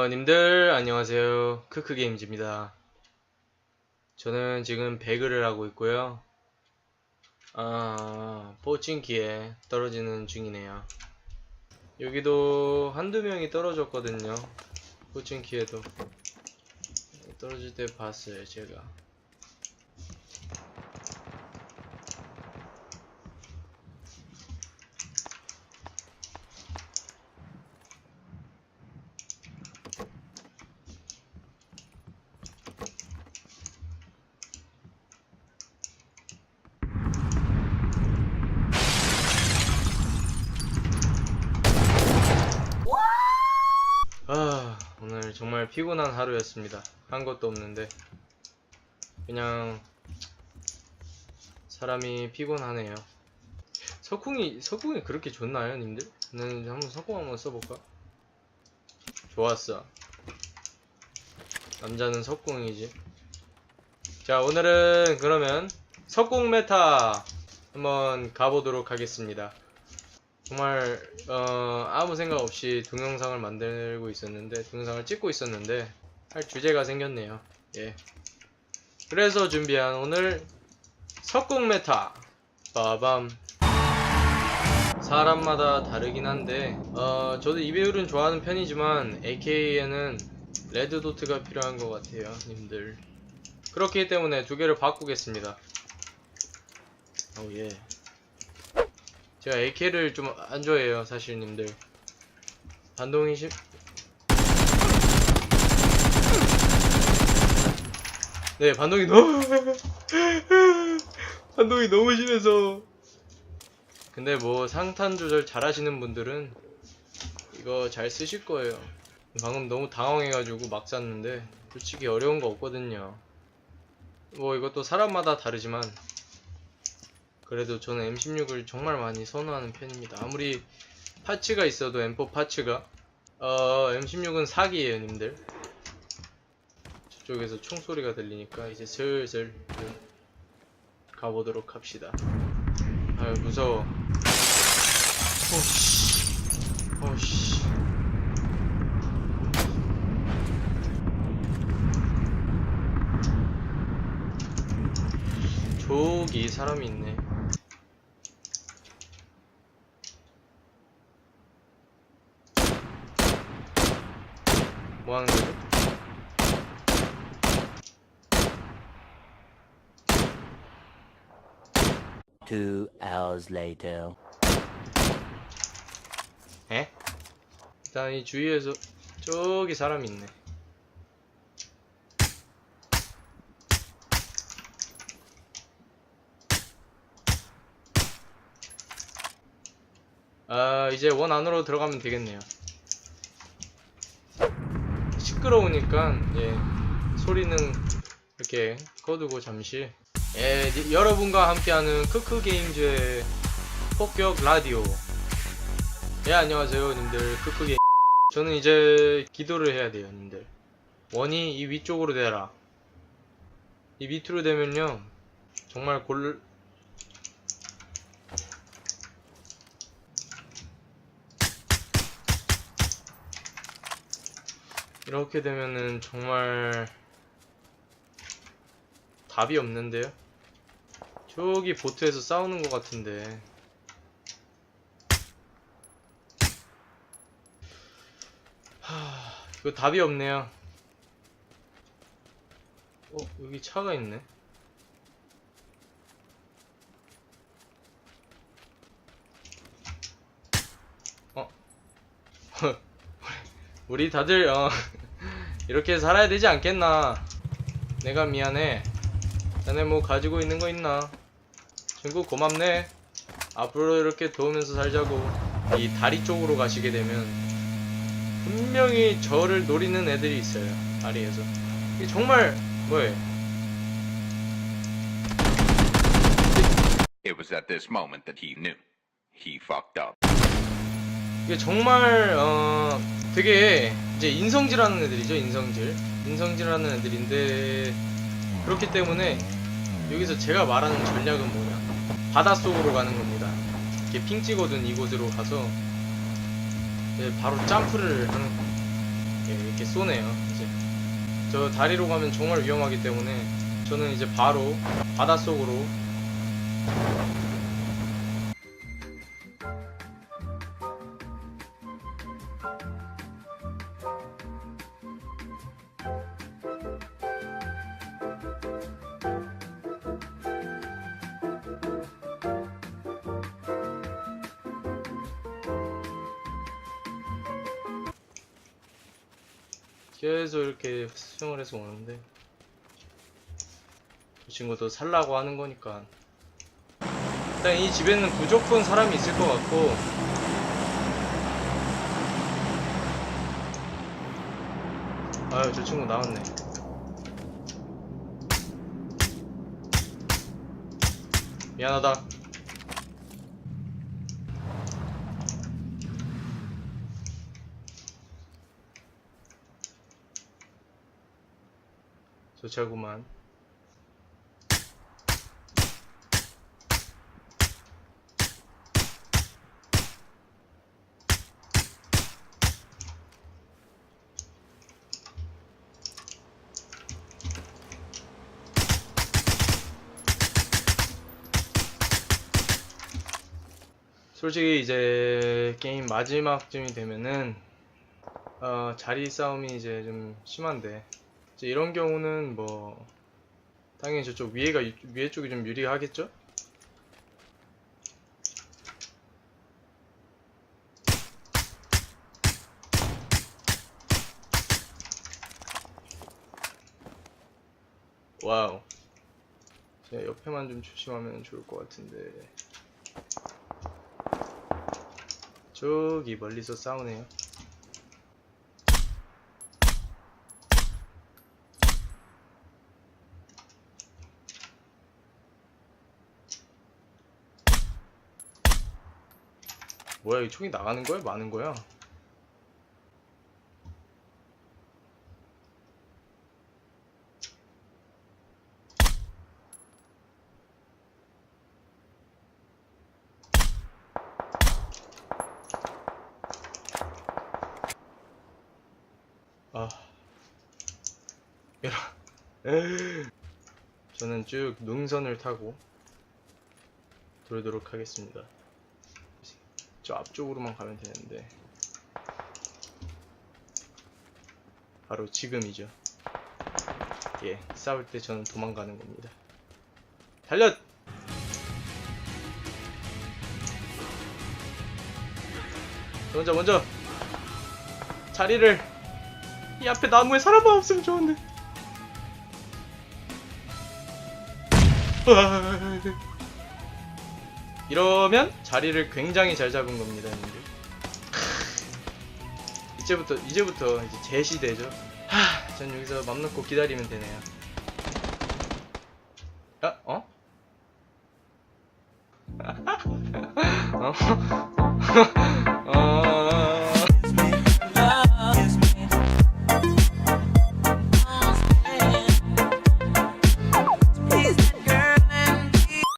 어, 님들 안녕하세요. 크크게임즈입니다. 저는 지금 배그를 하고 있고요. 아, 포칭키에 떨어지는 중이네요. 여기도 한두 명이 떨어졌거든요. 포칭키에도. 떨어질 때 봤어요, 제가. 아, 오늘 정말 피곤한 하루였습니다. 한 것도 없는데. 그냥, 사람이 피곤하네요. 석궁이, 석궁이 그렇게 좋나요, 님들? 나는 한번 석궁 한번 써볼까? 좋았어. 남자는 석궁이지. 자, 오늘은 그러면 석궁 메타 한번 가보도록 하겠습니다. 정말 어, 아무 생각 없이 동영상을 만들고 있었는데 동영상을 찍고 있었는데 할 주제가 생겼네요. 예. 그래서 준비한 오늘 석궁 메타 빠밤 사람마다 다르긴 한데 어, 저도 이 배율은 좋아하는 편이지만 AK에는 레드 도트가 필요한 것 같아요, 님들. 그렇기 때문에 두 개를 바꾸겠습니다. 오 예. 제가 AK를 좀 안 좋아해요, 사실 님들. 반동이 심... 네, 반동이 너무... 반동이 너무 심해서... 근데 뭐 상탄 조절 잘 하시는 분들은 이거 잘 쓰실 거예요. 방금 너무 당황해가지고 막 쐈는데 솔직히 어려운 거 없거든요. 뭐 이것도 사람마다 다르지만 그래도 저는 M16을 정말 많이 선호하는 편입니다. 아무리 파츠가 있어도 M4 파츠가 어 M16은 사기예요, 님들. 저쪽에서 총소리가 들리니까 이제 슬슬 가보도록 합시다. 아유 무서워. 오씨, 오씨. 저기 사람이 있네. 뭐 하는 거지? Two hours later. 에? 일단 이 주위에서 저기 사람이 있네. 아, 이제 원 안으로 들어가면 되겠네요. 시끄러우니까, 예, 소리는 이렇게 꺼두고 잠시. 예, 니- 여러분과 함께하는 크크게임즈의 폭격 라디오. 예 안녕하세요 님들 크크게 저는 이제 기도를 해야 돼요 님들 원이 이 위쪽으로 되라 이 밑으로 되면요 정말 골 이렇게 되면은 정말 답이 없는데요 저기 보트에서 싸우는 것 같은데 하, 이거 답이 없네요. 어, 여기 차가 있네. 어, 우리 다들 어 이렇게 살아야 되지 않겠나? 내가 미안해. 자네 뭐 가지고 있는 거 있나? 친구 고맙네. 앞으로 이렇게 도우면서 살자고. 이 다리 쪽으로 가시게 되면 분명히 저를 노리는 애들이 있어요. 다리에서. 이게 정말 뭐예요? It was at this moment that he knew. He fucked up. 정말 어 되게 이제 인성질하는 애들이죠. 인성질. 인성질하는 애들인데 그렇기 때문에 여기서 제가 말하는 전략은 뭐냐? 바닷속으로 가는 겁니다. 이렇게 핑 찍어둔 이곳으로 가서 네, 바로 점프를 하는 예, 이렇게 쏘네요. 이제 저 다리로 가면 정말 위험하기 때문에 저는 이제 바로 바닷속으로 계속 이렇게 수영을 해서 오는데 이 친구도 살라고 하는 거니까. 일단 이 집에는 무조건 사람이 있을 것 같고. 아유 저 친구 나왔네. 미안하다 좋자구만. 솔직히 이제 게임 마지막쯤이 되면은 어, 자리 싸움이 이제 좀 심한데 이제 이런 경우는 뭐 당연히 저쪽 위에가 유- 위에 쪽이 좀 유리하겠죠? 와우. 제가 옆에만 좀 조심하면 좋을 것 같은데. 저기 멀리서 싸우네요. 뭐야, 이 총이 나가는 거야? 마는 거야? 아. 이런. 저는 쭉 능선을 타고 돌도록 하겠습니다. 저 앞쪽으로만 가면 되는데. 바로 지금이죠. 예, 싸울 때 저는 도망가는 겁니다. 달려! 먼저, 먼저! 자리를 이 앞에 나무에 사람만 없으면 좋은데. 으아. 이러면 자리를 굉장히 잘 잡은 겁니다, 형님들. 이제부터 이제부터 이제 제 시대죠. 하, 전 여기서 맘 놓고 기다리면 되네요. 아, 어? 어?